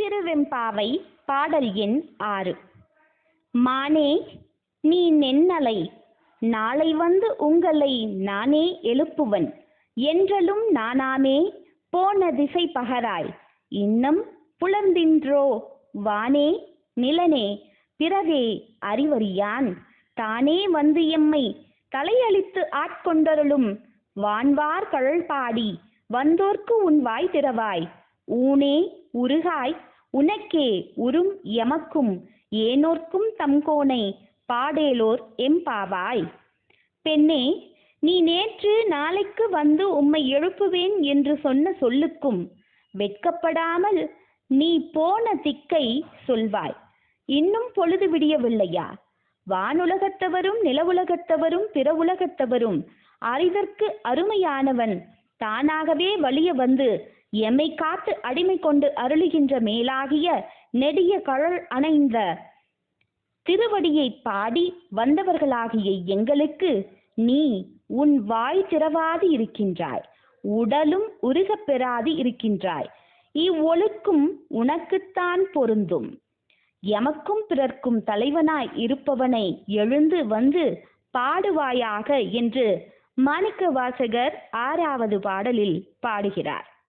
திருவெம்பாவை பாடல் எண் ஆறு. மானே நீ நென்னலை நாளை வந்து உங்களை நானே எழுப்புவன். என்றலும் நானாமே போன திசை பகராய். இன்னம் புலர்ந்தின்றோ? வானே நிலனே பிறவே அறிவறியான். தானே வந்து எம்மை தலையளித்து ஆட்கொண்டருளும். வான்வார் கழல் பாடி வந்தோர்க்கு உன் வாய் திறவாய். ஊனே உருகாய் உனக்கே உறும் எமக்கும் ஏனோர்க்கும் தம்கோனை பாடேலோர் எம்பாவாய் பெண்ணே நீ நேற்று நாளைக்கு வந்து உம்மை எழுப்புவேன் என்று சொன்ன சொல்லுக்கும் வெட்கப்படாமல் நீ போன திக்கை சொல்வாய். இன்னும் பொழுது விடியவில்லையா? வானுலகத்தவரும் நிலவுலகத்தவரும் பிற உலகத்தவரும் அறிதற்கு அருமையானவன் தானாகவே வழிய வந்து எம்மை காத்து அடிமை கொண்டு அருளுகின்ற மேலாகிய நெடிய கழல் அணைந்த திருவடியை பாடி வந்தவர்களாகிய எங்களுக்கு நீ உன் வாய் திறவாது இருக்கின்றாய். உடலும் உருகப் பெறாது இருக்கின்றாய். இவ்வொழுக்கும் உனக்குத்தான் பொருந்தும். எமக்கும் பிறர்க்கும் தலைவனாய் இருப்பவனை எழுந்து வந்து பாடுவாயாக என்று மாணிக்க வாசகர் ஆறாவது பாடலில் பாடுகிறார்.